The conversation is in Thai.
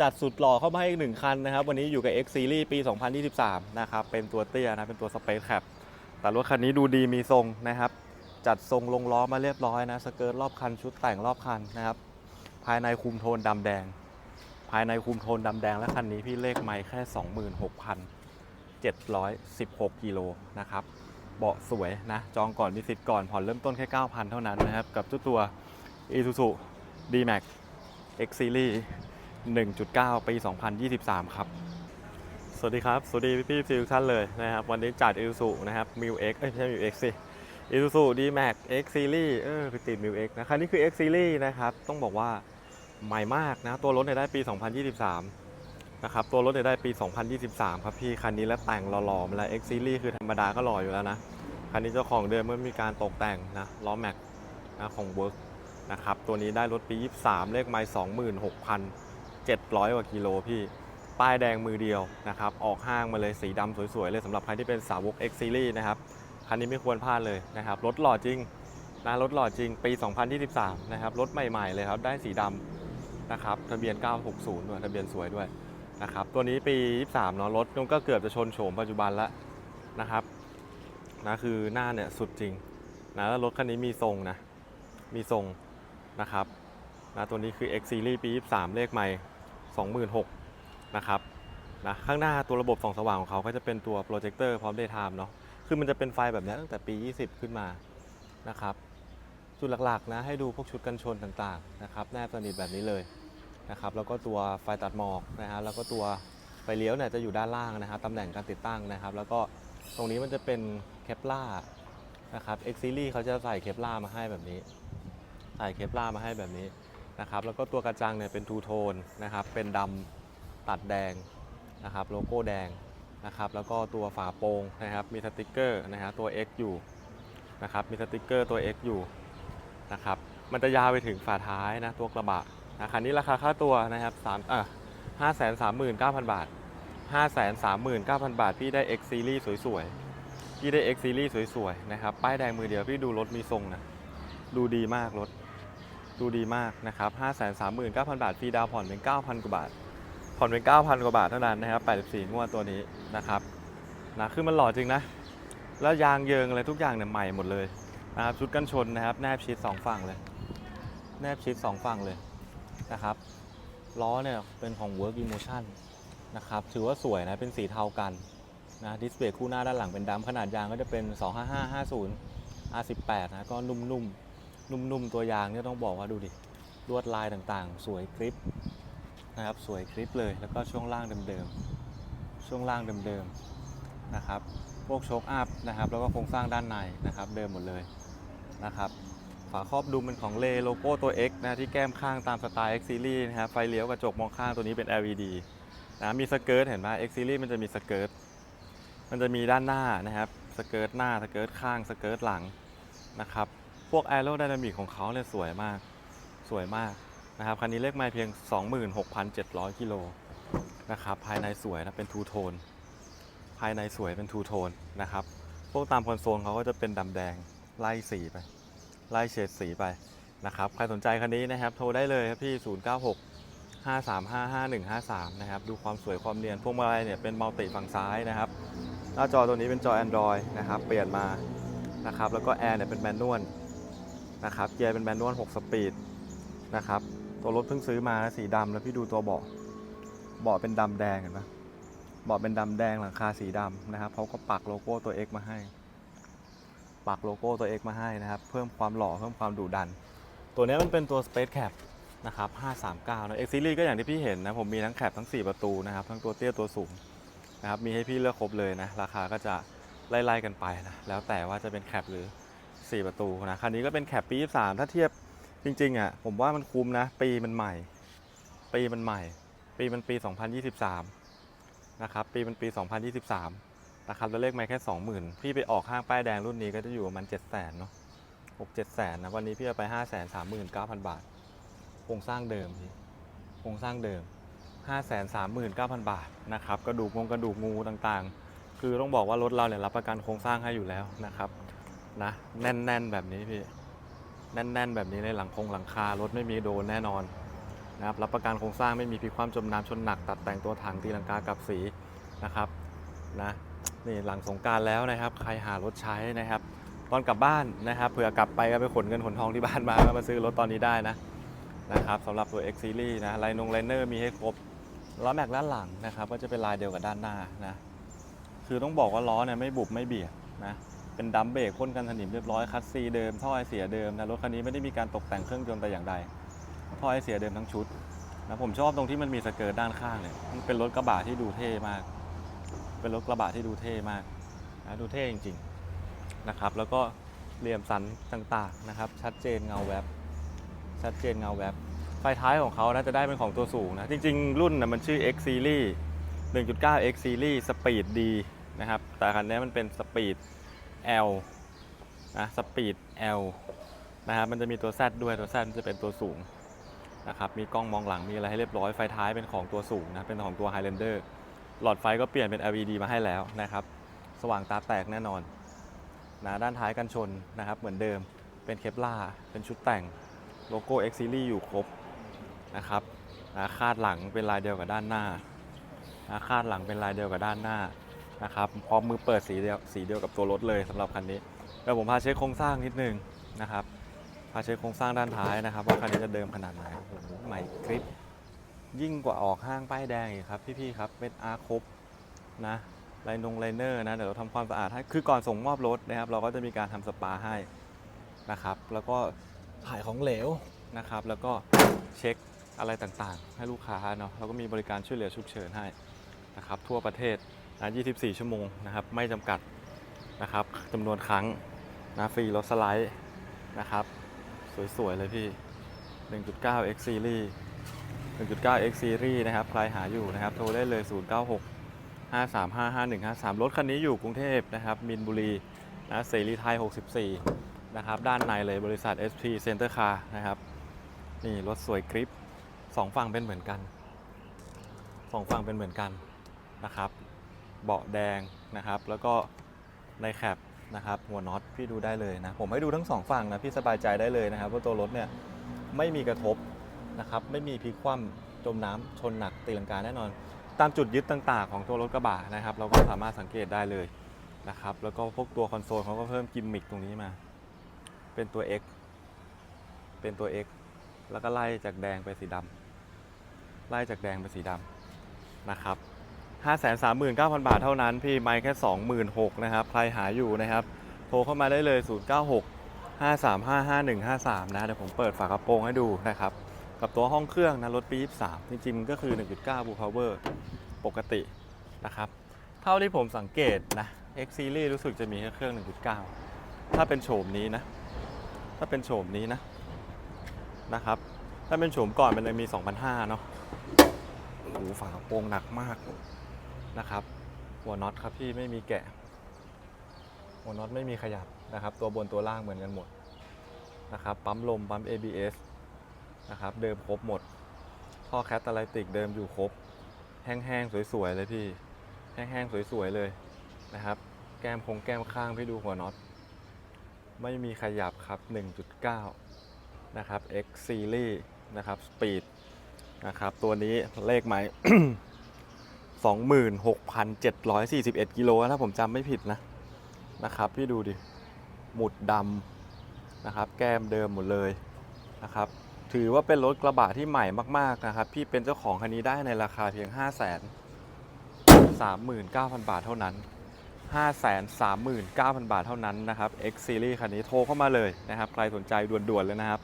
จัดสุดหล่อเข้ามาให้อีกหนึ่งคันนะครับ วันนี้อยู่กับ X Series ปี 2023 นะครับ เป็นตัวเตี้ยนะ เป็นตัว Space Cap แต่รถคันนี้ดูดีมีทรงนะครับ จัดทรงลงล้อมาเรียบร้อยนะ สเกิร์ตรอบคัน ชุดแต่งรอบคันนะครับ ภายในคุมโทนดำแดง ภายในคุมโทนดำแดงและคันนี้พี่เลขไม่แค่ 26,716กิโลนะครับ เบาะสวยนะ จองก่อนมีสิทธิ์ก่อน ผ่อนเริ่มต้นแค่ 9,000 เท่านั้นนะครับ กับเจ้าตัว Isuzu D-Max X Series 1.9 ปี 2023 ครับ สวัสดีครับ สวัสดีพี่ๆฟิวท่านเลยนะครับ วันนี้จัด Isuzu นะครับ m i l X เอ้ยไม่ใช่ m i l X สิ Isuzu D-Max X Series เออไปติด m i l X นะคันนี้คือ X Series นะครับ ต้องบอกว่าใหม่มากนะ ตัวรถเนี่ยได้ปี 2023 นะครับ ตัวรถเนี่ยได้ปี 2023 ครับพี่ คันนี้แล้วแต่งหล่อๆมาแล้ว X Series คือธรรมดาก็หล่ออยู่แล้วนะ คันนี้เจ้าของเดิมเมื่อมีการตกแต่งนะล้อแม็กนะของ Work นะครับ ตัวนี้ได้รถปี 23 เลขไมล์ 700 กว่ากิโลพี่ ป้ายแดงมือเดียวนะครับ ออกห้างมาเลยสีดำสวยๆ เลยสำหรับใครที่เป็นสาวก X Series นะครับ คันนี้ไม่ควรพลาดเลยนะครับ รถหล่อจริงนะรถหล่อจริงปี 2023 นะครับ รถใหม่ๆเลยครับ ได้สีดำนะครับ ทะเบียน 960 ด้วย ทะเบียนสวยด้วยนะครับ ตัวนี้ปี 23 เนาะ รถก็เกือบจะชนโฉมปัจจุบันแล้วนะครับนะคือหน้าเนี่ยสุดจริงนะแล้วรถคันนี้มีทรงนะ มีทรงนะครับนะตัวนี้คือ X Series ปี 23 เลขใหม่ 26,000นะครับนะข้างหน้าตัวระบบส่องสว่างของเขาก็จะเป็นตัวโปรเจคเตอร์พร้อม Daytime เนาะคือมันจะเป็นไฟแบบนี้ตั้งแต่ปี 20 ขึ้นมานะครับจุดหลักๆนะให้ดูพวกชุดกันชนต่างๆนะครับแนบสนิทแบบนี้เลยนะครับแล้วก็ตัวไฟตัดหมอกนะฮะแล้วก็ตัวไฟเลี้ยวเนี่ยจะอยู่ด้านล่างนะครับตำแหน่งการติดตั้งนะครับ แล้วก็ตรงนี้มันจะเป็นเคปล่านะครับ X Series เขาจะใส่เคปล่ามาให้แบบนี้ ใส่เคปล่ามาให้แบบนี้ นะครับแล้วก็ตัวกระจังเนี่ยเป็นทูโทนนะครับเป็นดำตัดแดงนะครับโลโก้แดงนะครับแล้วก็ตัวฝาโปรงนะครับมีสติกเกอร์นะฮะตัว X อยู่นะครับมีสติกเกอร์ตัว X อยู่นะครับมันจะยาวไปถึงฝาท้ายนะตัวกระบะนะคันนี้ราคาค่าตัวนะครับสามอะห้าแสนสามหมื่นเก้าพันบาทห้าแสนสามหมื่นเก้าพันบาท พี่ได้ X Series สวยๆ พี่ได้ X Series สวยๆนะครับป้ายแดงมือเดียวพี่ดูรถมีทรงนะดูดีมากรถ ดูดีมากนะครับ 539,000 บาทฟรีดาวผ่อนเป็น 9,000 กว่าบาท ผ่อนเป็น 9,000 กว่าบาทเท่านั้นนะครับ 84 งวดตัวนี้นะครับนะคือมันหล่อจริงนะ แล้วยางเยิงอะไรทุกอย่างเนี่ยใหม่หมดเลยนะครับชุดกันชนนะครับ แนบชิด 2 ฝั่งเลย แนบชิด 2 ฝั่งเลยนะครับล้อเนี่ยเป็นของ Work Emotion นะครับ ถือว่าสวยนะ เป็นสีเทากันนะดิสเบรกคู่หน้าด้านหลังเป็นดำขนาดยางก็จะเป็น 25550 R18 นะ ก็นุ่มๆ นุ่มๆ ตัวยางเนี่ยต้องบอกว่าดูดิ ลวดลายต่างๆ สวยคลิปนะครับ สวยคลิปเลย แล้วก็ช่วงล่างเดิมๆ ช่วงล่างเดิมๆ นะครับ พวกโชคอัพนะครับ แล้วก็โครงสร้างด้านในนะครับ เดิมหมดเลยนะครับ ฝาครอบดูเป็นของเลโลโก้ตัว X นะที่แก้มข้างตามสไตล์ X Series นะครับ ไฟเลี้ยวกระจกมองข้างตัวนี้เป็น LED นะมีสเกิร์ตเห็นไหม X Series มันจะมีสเกิร์ต มันจะมีด้านหน้านะครับ สเกิร์ตหน้า สเกิร์ตข้าง สเกิร์ตหลังนะครับ พวกแอโร d y นามิกของเขาเนี่ยสวยมากสวยมากนะครับคันนี้เลขไม่เพียง 26,700 กิโลนะครับภายในสวยนะเป็นทูโทนภายในสวยเป็นทูโทนนะครับพวกตามคอนโซลเขาก็จะเป็นดำแดงไล่สีไป ไล่เฉดสีไปนะครับใครสนใจคันนี้นะครับโทรได้เลยครับพี่ 096 5355153 นะครับ ดูความสวยความเนียนพวงมาลัยเนี่ยเป็นมัลติฝั่งซ้ายนะครับ หน้าจอตัวนี้เป็นจอ Android นะครับ เปลี่ยนมานะครับ แล้วก็แอร์เนี่ยเป็นแมนนวล นะครับเกียร์เป็นแมนนวล6สปีดนะครับตัวรถเพิ่งซื้อมานะสีดำแล้วพี่ดูตัวเบาะเบาะเป็นดำแดงเห็นปะเบาะเป็นดำแดงหลังคาสีดำนะครับเขาก็ปักโลโก้ตัว X มาให้ ปักโลโก้ตัว X มาให้นะครับ เพิ่มความหล่อเพิ่มความดุดัน ตัวนี้มันเป็นตัว Space Cap นะครับ 539 นะ X Series ก็อย่างที่พี่เห็นนะ ผมมีทั้งแคปทั้ง 4 ประตูนะครับ ทั้งตัวเตี้ยตัวสูงนะครับ มีให้พี่เลือกครบเลยนะ ราคาก็จะไล่ๆกันไปนะ แล้วแต่ว่าจะเป็นแคปหรือ 4 ประตูนะคันนี้ก็เป็นแคปปี 23 ถ้าเทียบจริงๆอะผมว่ามันคุ้มนะ ปีมันใหม่ ปีมันใหม่ ปีมันปี 2023 นะครับปีมันปี 2023 นะครับแล้วเลขไม่แค่ 20,000 พี่ไปออกห้างป้ายแดงรุ่นนี้ก็จะอยู่ประมาณ 7 0 0 0 0เนาะ6 7แสนนะวันนี้พี่เอาไป 539,000 บาทโครงสร้างเดิมพี่โครงสร้างเดิม 539,000 บาทนะครับกระดูกงงกระดูกงูต่างๆ คือต้องบอกว่ารถเราเนี่ยรับประกันโครงสร้างให้อยู่แล้วนะครับ นะ แน่น ๆ แบบนี้พี่ แน่น ๆ แบบนี้ในหลังคงหลังคารถไม่มีโดนแน่นอนนะครับรับประกันโครงสร้างไม่มีพลิกคว่ำจมน้ำชนหนัก ตัดแต่งตัวถังตีลังกากับสีนะครับนะนี่หลังสงการแล้วนะครับ ใครหารถใช้นะครับ ตอนกลับบ้านนะครับเผื่อกลับไปก็ไปขนเงินขนทองที่บ้านมามาซื้อรถตอนนี้ได้นะนะครับสำหรับตัว X Series นะไลนงไลเนอร์มีให้ครบล้อแม็กด้านหลังนะครับ ก็จะเป็นลายเดียวกับด้านหน้านะคือต้องบอกว่าล้อเนี่ยไม่บุบไม่เบียดนะ เป็นดัมเบรกพ่นกันสนิมเรียบร้อยคัสซีเดิมท่อไอเสียเดิมนะรถคันนี้ไม่ได้มีการตกแต่งเครื่องยนต์แต่อย่างใดท่อไอเสียเดิมทั้งชุดนะผมชอบตรงที่มันมีสเกิร์ตด้านข้างเนี่ยมันเป็นรถกระบะที่ดูเท่มาก เป็นรถกระบะที่ดูเท่มากนะดูเท่จริงๆนะครับ แล้วก็เหลี่ยมสันต่างๆนะครับ ชัดเจนเงาแวบชัดเจนเงาแวบไฟท้ายของเขานะจะได้เป็นของตัวสูงนะจริงๆ รุ่นนะมันชื่อ X Series 1.9 X Series Speed D นะครับแต่คันนี้มันเป็น Speed L นะ Speed L นะครับมันจะมีตัว Z ด้วยตัว Z มันจะเป็นตัวสูงนะครับมีกล้องมองหลังมีอะไรให้เรียบร้อยไฟท้ายเป็นของตัวสูงนะเป็นของตัว Highlander หลอดไฟก็เปลี่ยนเป็น LED มาให้แล้วนะครับ สว่างตาแตกแน่นอนนะด้านท้ายกันชนนะครับ เหมือนเดิมเป็นเคปล่าเป็นชุดแต่งโลโก้ X Series อยู่ครบนะครับนะคาดหลังเป็นลายเดียวกับด้านหน้านะคาดหลังเป็นลายเดียวกับด้านหน้า นะครับพร้อมมือเปิดสีเดียวสีเดียวกับตัวรถเลยสำหรับคันนี้เดี๋ยวผมพาเช็คโครงสร้างนิดนึงนะครับพาเช็คโครงสร้างด้านท้ายนะครับ ว่าคันนี้จะเดิมขนาดไหนใหม่กริป ยิ่งกว่าออกห้างป้ายแดงอีกครับพี่ๆครับเป็นอาร์คบนะไลนงไลเนอร์นะเดี๋ยวเราทำความสะอาดให้คือก่อนส่งมอบรถนะครับ เราก็จะมีการทำสปาให้นะครับ แล้วก็ถ่ายของเหลวนะครับ แล้วก็เช็คอะไรต่างๆ ให้ลูกค้าเนาะเราก็มีบริการช่วยเหลือฉุกเฉินให้นะครับ ทั่วประเทศ นะ24 ชั่วโมงนะครับไม่จำกัดนะครับจำนวนครั้งนะฟรีรถสไลด์นะครับสวยๆเลยพี่ 1.9 X Series 1.9 X Series นะครับใครหาอยู่นะครับโทรได้เลย 096 535 5153 รถคันนี้อยู่กรุงเทพนะครับมินบุรีนะเสรีไทย 64 นะครับ ด้านในเลยบริษัท SP Center Car นะครับ นี่รถสวยกริปสองฝั่งเป็นเหมือนกันสองฝั่งเป็นเหมือนกันนะครับ เบาะแดงนะครับ แล้วก็ในแคปนะครับหัวน็อตพี่ดูได้เลยนะ ผมให้ดูทั้งสองฝั่งนะพี่สบายใจได้เลยนะครับว่าตัวรถเนี่ยไม่มีกระทบนะครับไม่มีพลิกคว่ำจมน้ำชนหนักตีลังกาแน่นอน ตามจุดยึดต่างๆ ของตัวรถกระบะนะครับ เราก็สามารถสังเกตได้เลยนะครับแล้วก็พวกตัวคอนโซลเขาก็เพิ่มกิมมิคตรงนี้มา เป็นตัว X เป็นตัว X แล้วก็ไล่จากแดงไปสีดำไล่จากแดงไปสีดำนะครับ 539,000 บาทเท่านั้น พี่ไม่แค่ 26,000นะครับ ใครหาอยู่นะครับ โทรเข้ามาได้เลย 096 5355153 นะ เดี๋ยวผมเปิดฝากระโปรงให้ดูนะครับ กับตัวห้องเครื่องนะ รถปี 23 จริงๆก็คือ 1.9 Blue Power ปกตินะครับ เท่าที่ผมสังเกตนะ X Series รู้สึกจะมีแค่เครื่อง 1.9 ถ้าเป็นโฉมนี้นะ ถ้าเป็นโฉมนี้นะนะครับ ถ้าเป็นโฉมก่อนมันจะมี 2,500 เนาะโอ้โหฝากระโปรงหนักมาก นะครับ หัวน็อตครับพี่ไม่มีแกะ หัวน็อตไม่มีขยับนะครับ ตัวบนตัวล่างเหมือนกันหมดนะครับปั๊มลมปั๊ม ABS นะครับเดิมครบหมด ท่อแคตตาไลติกเดิมอยู่ครบ แห้งๆสวยๆเลยพี่ แห้งๆสวยๆเลยนะครับ แก้มคงแก้มข้างพี่ดูหัวน็อต ไม่มีขยับครับ 1.9 นะครับ X Series นะครับ Speed นะครับ ตัวนี้เลขหมาย 26,741 กิโลถ้าผมจำไม่ผิดนะนะครับ พี่ดูดิ หมุดดำนะครับ แก้มเดิมหมดเลยนะครับ ถือว่าเป็นรถกระบะที่ใหม่มากๆนะครับ พี่เป็นเจ้าของคันนี้ได้ในราคาเพียง 5 3 9 0 0 0 บาทเท่านั้น 5 3 9 0 0 0 บาทเท่านั้นนะครับ X Series คันนี้โทรเข้ามาเลยนะครับ ใครสนใจด่วนๆเลยนะครับ